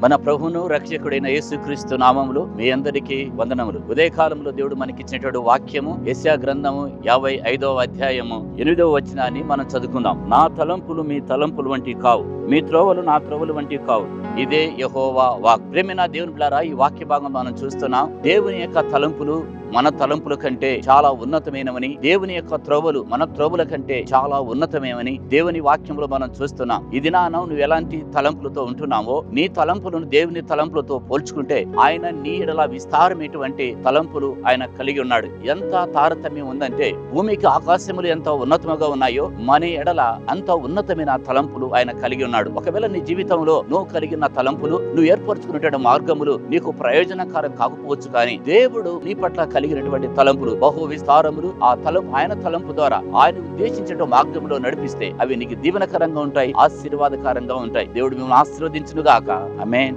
మన ప్రభును రక్షకుడైన యేసుక్రీస్తు నామములు మీ అందరికీ వందనములు. ఉదయకాలంలో దేవుడు మనకిచ్చినటువంటి వాక్యము యశా గ్రంథము యాభై ఐదవ అధ్యాయము ఎనిమిదవ వచనాన్ని మనం చదువుకుందాం. నా తలంపులు మీ తలంపులు వంటి కావు. మీ త్రోవలు నా త్రోవలు వంటివి కావు. ఇదే యహోవా వాక్. ప్రేమిన దేవుని బిడ్డలారా ఈ వాక్య భాగం మనం చూస్తున్నాం దేవుని యొక్క తలంపులు మన తలంపుల కంటే చాలా ఉన్నతమైనవని దేవుని యొక్క త్రోవలు మన త్రోవల కంటే చాలా ఉన్నతమేమని దేవుని వాక్యంలో మనం చూస్తున్నాం. ఇది నానం నువ్వు ఎలాంటి తలంపులతో ఉంటున్నావో నీ తలంపులను దేవుని తలంపులతో పోల్చుకుంటే ఆయన నీ ఎడల విస్తారమైనటువంటి తలంపులు ఆయన కలిగి ఉన్నాడు. ఎంత తారతమ్యం ఉందంటే భూమికి ఆకాశములు ఎంత ఉన్నతముగా ఉన్నాయో మన ఎడల అంత ఉన్నతమైన తలంపులు ఆయన కలిగి ఉన్నాడు ఒకవేళ నీ జీవితంలో నువ్వు కలిగిన తలంపులు నువ్వు ఏర్పరచుకున్నటువంటి మార్గములు నీకు ప్రయోజనకరం కాకపోవచ్చు కానీ దేవుడు నీ పట్ల కలిగినటువంటి తలంపులు బహు విస్తారములు ఆ తలంపు ఆయన తలంపు ద్వారా ఆయన ఉద్దేశించిన మార్గంలో నడిపిస్తే అవి నీకు దీవెనకరంగా ఉంటాయి ఆశీర్వాదకరంగా ఉంటాయి. దేవుడు మిమ్మల్ని ఆశీర్వదించును గాక